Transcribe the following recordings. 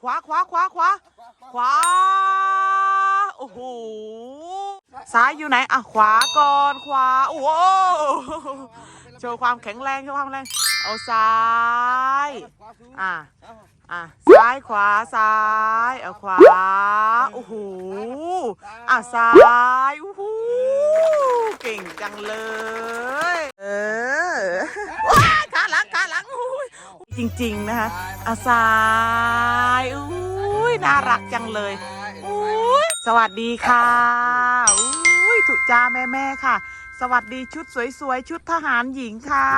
ขวาขวาขวาขวาขวาโอ้โหซ้ายอยู่ไหนอะขวาก่อนขวาโอ้โหโชว์ความแข็งแรงโชว์ความแรงเอาซ้ายอะอะซ้ายขวาซ้ายเอาขวาโอ้โหอะซ้ายโอ้โหเก่งจังเลย เออว้ายขาหลังขาหลังอุ้ย จริง ๆ นะคะอาซายอุ้ยน่ารักจังเลยอุ้ยสวัสดีค่ะอุ้ยถูกจ้าแม่แม่ๆค่ะ สวัสดีชุดสวยๆชุดทหารหญิงค่ะ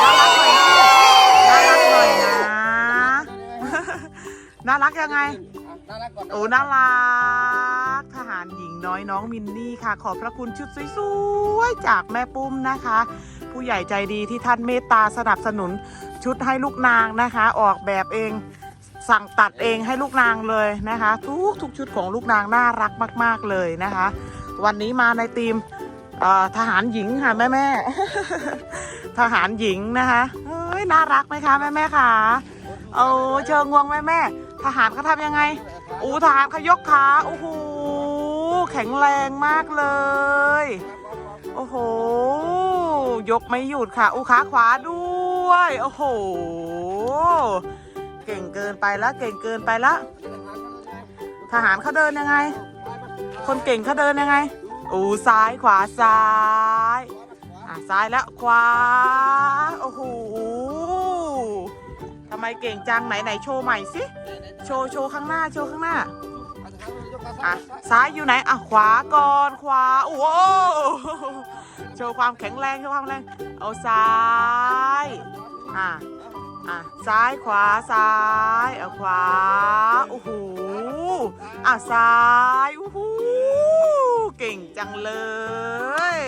น่ารักหน่อยนะน่ารักยังไงน่ารักก่อนโอ้น่ารักทหารหญิงน้อยน้องมินนี่ค่ะ ขอบพระคุณชุดสวยๆจากแม่ปุ้มนะคะ ผู้ใหญ่ใจดีที่ท่านเมตตาสนับสนุนชุดให้ลูกนางนะคะ ออกแบบเองสั่งตัดเองให้ลูกนางเลยนะคะ ทุกทุกชุดของลูกนางน่ารักมาก ๆเลยนะคะ วันนี้มาในทีมทหารหญิงค่ะแม่แม่ทหารหญิงนะคะเฮ้ยน่ารักไหมคะแม่แม่ๆค่ะโอ้เชิงงวงแม่แม่ทหารเขาทำยังไงอู้ทหารเขายกขาโอ้โหแข็งแรงมากเลย โอ้โห ยกไม่หยุดค่ะ อู้ขาขวาด้วย โอ้โห เก่งเกินไปแล้วเก่งเกินไปแล้วทหารเขาเดินยังไง คนเก่งเขาเดินยังไง อู้ซ้ายขวาซ้าย อะซ้ายแล้วขวา โอ้โหทำไมเก่งจังไหนไหนโชว์ใหม่สิ โชว์โชว์ข้างหน้า โชว์ข้างหน้าอะซ้ายอยู่ไหนอะขวาก่อนขวา โอ้โห โชว์ความแข็งแรงโชว์ความแรง เอาซ้าย อะ อะ ซ้ายขวาซ้าย เอาขวา โอ้โห อะ ซ้าย โอ้โห เก่งจังเลย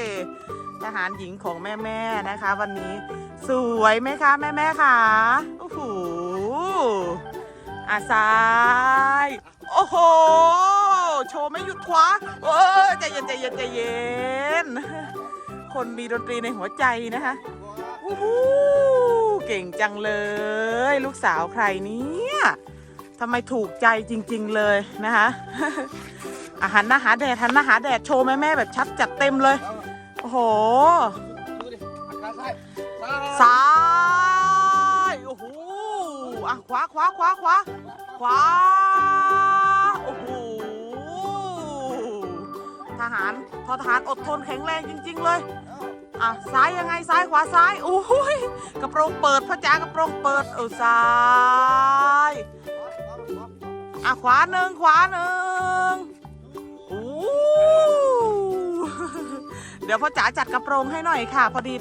ทหารหญิงของแม่ๆนะคะ วันนี้ สวยไหมคะ แม่ๆค่ะโอ้โห อะ ซ้าย โอ้โหโชว์ไม่หยุดขวาเออใจเย็นใจเย็นใจเย็น คนมีดนตรีในหัวใจนะคะอู้หูเก่งจังเลย ลูกสาวใครเนี่ยทำไมถูกใจจริง ๆเลยนะคะอาหารหน้าหาแดดหันหน้าหาแดดโชว์แม่แม่ๆแบบชัดจัดเต็มเลย โอ้โหดูดิซ้ายซ้ายซ้ายโอ้โหอะขวาขวาขวาขวาขวา ทหารทอทหารอดทนแข็งแรงจริง ๆ เลยอะซ้ายยังไงซ้ายขวาซ้ายโอ้ยกระโปรงเปิดพ่อจ๋ากระโปรงเปิดเออซ้ายอะขวาหนึ่งขวาหนึ่งโอ้เดี๋ยวพ่อจ๋าจัดกระโปรงให้หน่อยค่ะ พอดี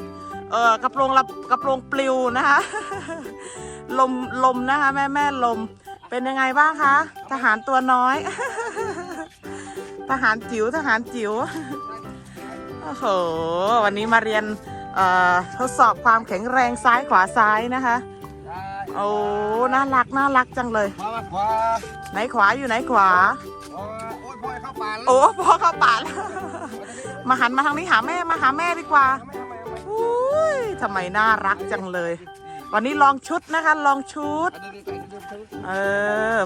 เออกระโปรงละกระโปรงปลิวนะคะลมลมนะคะแม่แม่ลมเป็นยังไงบ้างคะ ทหารตัวน้อย ทหารจิ๋วทหารจิ๋วโอ้โห วันนี้มาเรียนเอ่อทดสอบความแข็งแรงซ้ายขวาซ้ายนะคะ โอ้ น่ารักน่ารักจังเลยขวามาขวาไหนขวาอยู่ไหนขวา โอ้ยพ่อยเข้าป่าแล้วโอ้พอเข้าป่าแล้ว มาหันมาทางนี้หาแม่มาหาแม่ดีกว่าอุ้ยทำไมน่ารักจังเลย วันนี้ลองชุดนะคะ ลองชุด เออ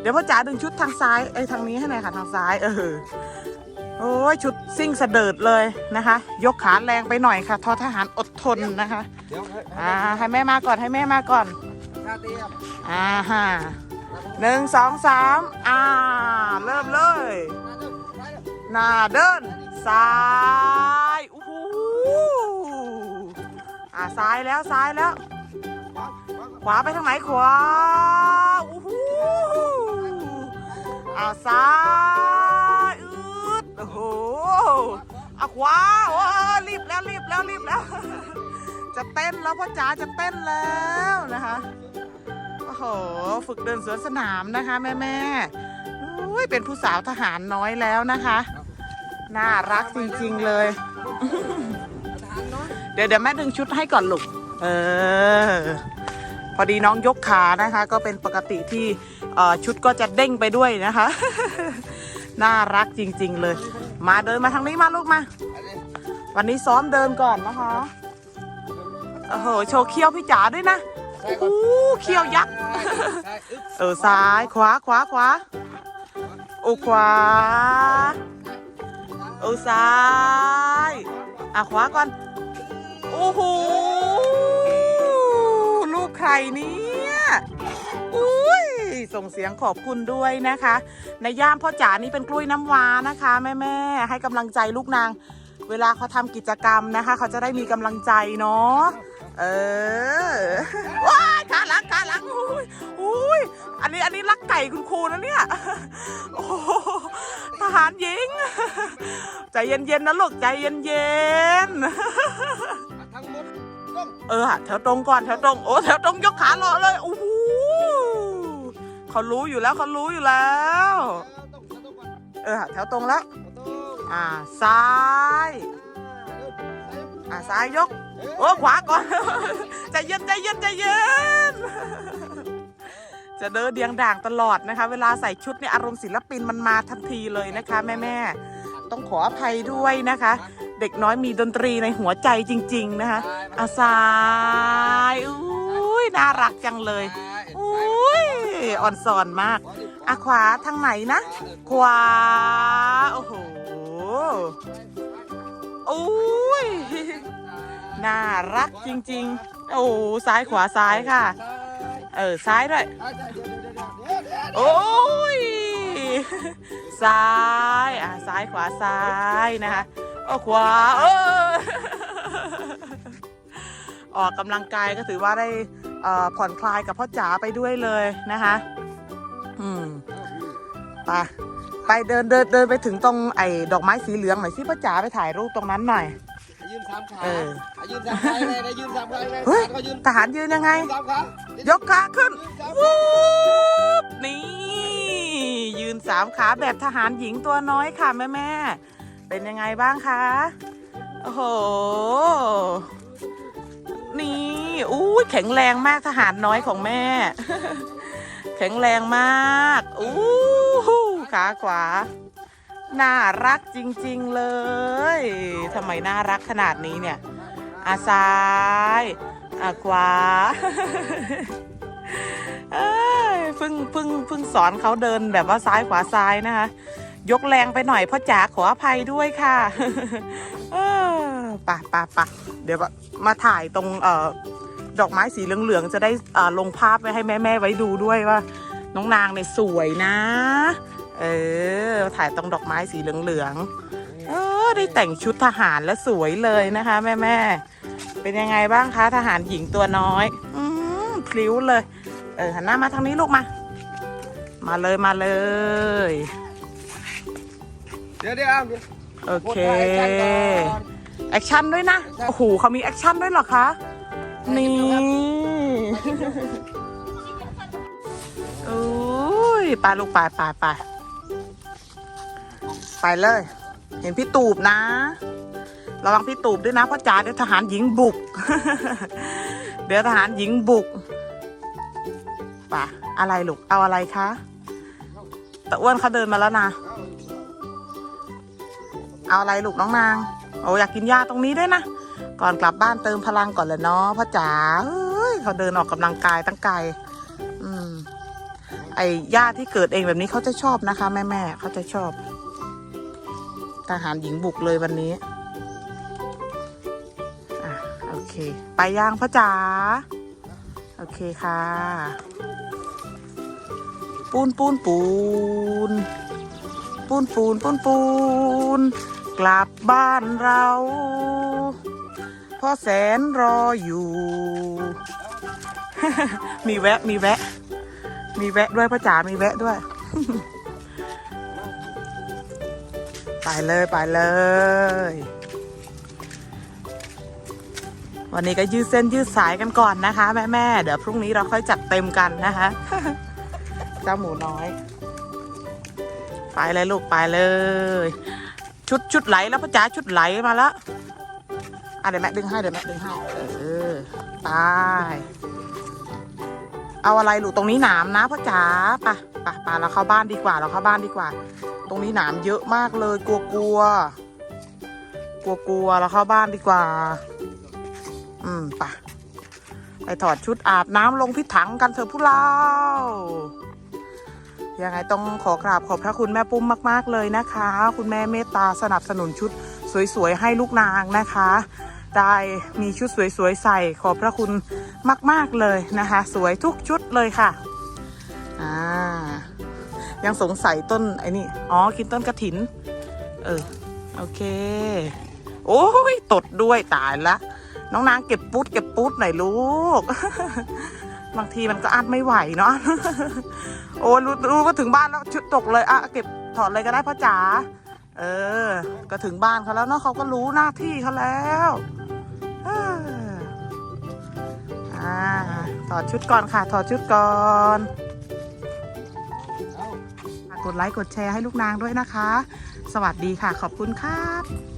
เดี๋ยวพ่อจ๋าดึงชุดทางซ้ายเอ้ยทางนี้ให้หน่อยค่ะทางซ้าย เออ โอ้ยชุดซิ่งเสดิร์ดเลยนะคะ ยกขาแรงไปหน่อยค่ะทอทหารอดทนนะคะเดี๋ยวอ่าให้แม่มาก่อนให้แม่มาก่อนชาเตียมอ่าฮะหนึ่งสองสามอ่า เริ่มเลยหน้าเดินซ้ายอู้หูอ่าซ้ายแล้วซ้ายแล้ว ขวาไปทางไหนขวาอู้หูอ่าซ้ายอืดโอ้โหอ่าขวาโอ้รีบแล้วรีบแล้วรีบแล้ว จะเต้นแล้วพ่อจ๋าจะเต้นแล้วนะคะโอ้โหฝึกเดินสวนสนามนะคะ แม่แม่อุ้ยเป็นผู้สาวทหารน้อยแล้วนะคะ น่ารักจริงๆเลย เดี๋ยวเดี๋ยวแม่ดึงชุดให้ก่อนลูก เออ พอดีน้องยกขานะคะ ก็เป็นปกติที่เอ่อชุดก็จะเด้งไปด้วยนะคะ น่ารักจริง ๆ เลย มาเดินมาทางนี้มาลูกมา วันนี้ซ้อมเดินก่อนนะคะโอ้โหโชว์เขี้ยวพี่จ๋าด้วยนะซ้ายก่โอ้อนโหเขี้ยวยักษ์ซ้ายอึ๊บเออซ้ายขวาขวาขวาโอ้ขวาเออซ้ายอะขวาก่อนโอ้โหลูก ใครเนี่ยอุ้ยส่งเสียงขอบคุณด้วยนะคะ ในย่ามพ่อจ๋านี่เป็นกล้วยน้ำว้านะคะแม่แม่ให้กำลังใจลูกนาง เวลาเขาทำกิจกรรมนะคะ เขาจะได้มีกำลังใจเนาะเออว้ายขาหลังขาหลังอุ้ยอุ้ยอันนี้อันนี้รักไก่คุณครูนะเนี่ยโอ้ทหารหญิง ใจเย็นๆนะลูกใจเย็นๆ ต้องเออแถวตรงก่อนแถวตรงโอ้แถวตรงยกขาเลาะเลยโอ้โหเขารู้อยู่แล้วเขารู้อยู่แล้วต้องต้องก่อนเออแถวตรงแล้วต้องอ่าซ้ายอ่าซ้ายยกโอ้ขวาก่อนใจเย็นใจเย็นใจเย็นจะเดินเดียงด่างตลอดนะคะ เวลาใส่ชุดเนี่ยอารมณ์ศิลปินมันมาทันทีเลยนะคะ แม่แม่ๆ ต้องขออภัยด้วยนะคะ เด็กน้อยมีดนตรีในหัวใจจริง ๆ นะคะอาซ้ายอุ้ยน่ารักจังเลยอุ้ยอ่อนสอนมากอะขวาทางไหนนะ ขวา โอ้โหอุ้ยน่ารักจริง ๆ โอ้ซ้ายขวาซ้ายค่ะ เออซ้ายด้วย โอ้ย ซ้ายอะซ้ายขวาซ้ายนะคะโอ้ขวาเออออกกำลังกายก็ถือว่าได้เอ่อผ่อนคลายกับพ่อจ๋าไปด้วยเลยนะคะ อืมไปไปเดินเดินเดินไปถึงตรงไอ้ดอกไม้สีเหลืองหน่อยสิพ่อจ๋าไปถ่ายรูปตรงนั้นหน่อยยืนสามขาเออยืนสามขาเลยนะยืนสามขาเลยเฮ้ยขายืนทหารยืนยังไงสามขายกขาขึ้นสามวูบนี่ยืน สามขาแบบทหารหญิงตัวน้อยค่ะแม่แม่เป็นยังไงบ้างคะ โอ้โห นี่อู้แข็งแรงมากทหารน้อยของแม่ แข็งแรงมากอู้ขาขวา น่ารักจริง ๆ เลยทำไมน่ารักขนาดนี้เนี่ยอาซ้ายอาขวา พิ่งเพิ่งสอนเขาเดินแบบว่าซ้ายขวาซ้ายนะคะ ยกแรงไปหน่อยพ่อจ๋าขออภัยด้วยค่ะป่ะป่ะป่ะเดี๋ยวมาถ่ายตรงเอ่อดอกไม้สีเหลืองๆ จะได้อลงภาพไว้ให้แม่ๆไว้ดูด้วยว่า น้องนางเนี่ยสวยนะ เออ ถ่ายตรงดอกไม้สีเหลืองๆ เออ ได้แต่งชุดทหารและสวยเลยนะคะแม่ๆ เป็นยังไงบ้างคะทหารหญิงตัวน้อย อืมพลิ้วเลย เออหันหน้ามาทางนี้ลูกมา มาเลยมาเลย เดี๋ยวเดี๋ยวเอาเดี๋ยวโอเคกดไลค์กันก่อนแอคชั่นด้วยนะ โอ้โหเขามีแอคชั่นด้วยเหรอคะ นี่โอ้ยไปลูกไปไปไปไปเลย เห็นพี่ตูบนะ ระวังพี่ตูบด้วยนะเพ่อจ๋าเดี๋ยวทหารหญิงบุก เดี๋ยวทหารหญิงบุกป่ะอะไรลูก เอาอะไรคะ ตะอ้วนเขาเดินมาแล้วนะ เอาอะไรลูกน้องนาง โอ้อยากกินหญ้าตรงนี้ด้วยนะ ก่อนกลับบ้านเติมพลังก่อนเลยเนาะพ่อจ๋าเฮ้ยเขาเดินออกกำลังกายตั้งไกลอืม ไอ้หญ้าที่เกิดเองแบบนี้เขาจะชอบนะคะ แม่แม่เขาจะชอบ ทหารหญิงบุกเลยวันนี้อะโอเค ไปย่างพ่อจ๋า โอเคค่ะ ปูนปูนปูนปูนปูนปูนปูนกลับบ้านเราพ่อแสนรออยู่ มีแวะมีแวะ มีแวะด้วยพ่อจ๋ามีแวะด้วย ไปเลยไปเลย วันนี้ก็ยืดเส้นยืดสายกันก่อนนะคะ แม่แม่เดี๋ยวพรุ่งนี้เราค่อยจัดเต็มกันนะคะ เจ้าหมูน้อย ไปเลยลูกไปเลย ชุดชุดไหลแล้วพ่อจ๋าชุดไหลมาแล้วอะเดี๋ยวแม่ดึงให้เดี๋ยวแม่ดึงให้เออไปเอาอะไรลูกตรงนี้หนามนะพ่อจ๋าไปไปไปเราเข้าบ้านดีกว่า เราเข้าบ้านดีกว่า ตรงนี้หนามเยอะมากเลยกลัวกลัวกลัวกลัวเราเข้าบ้านดีกว่า อืมไปไปถอดชุดอาบน้ำลงพิถังกันเถอะผู้เรา ยังไงต้องขอกราบขอบพระคุณแม่ปุ้มมาก ๆ เลยนะคะ คุณแม่เมตตาสนับสนุนชุดสวย ๆ ให้ลูกนางนะคะ ได้มีชุดสวย ๆ ใส่ขอบพระคุณมาก ๆ เลยนะคะ สวยทุกชุดเลยค่ะอ่ายังสงสัยต้นไอ้นี่อ๋อกินต้นกระถิน เออ โอเค โอ้ยตดด้วยตายละ น้องนางเก็บปุ๊ดเก็บปุ๊ดหน่อยลูก บางทีมันก็อัดไม่ไหวเนาะโอ้รู้รู้ก็ถึงบ้านแล้วชุดตกเลยอะเก็บถอดเลยก็ได้พ่อจ๋าเออ ก็ถึงบ้านเขาแล้วเนาะเขาก็รู้หน้าที่เขาแล้วอ่าถอดชุดก่อนค่ะ ถอดชุดก่อนกดไลค์กดแชร์ให้ลูกนางด้วยนะคะ สวัสดีค่ะ ขอบคุณครับ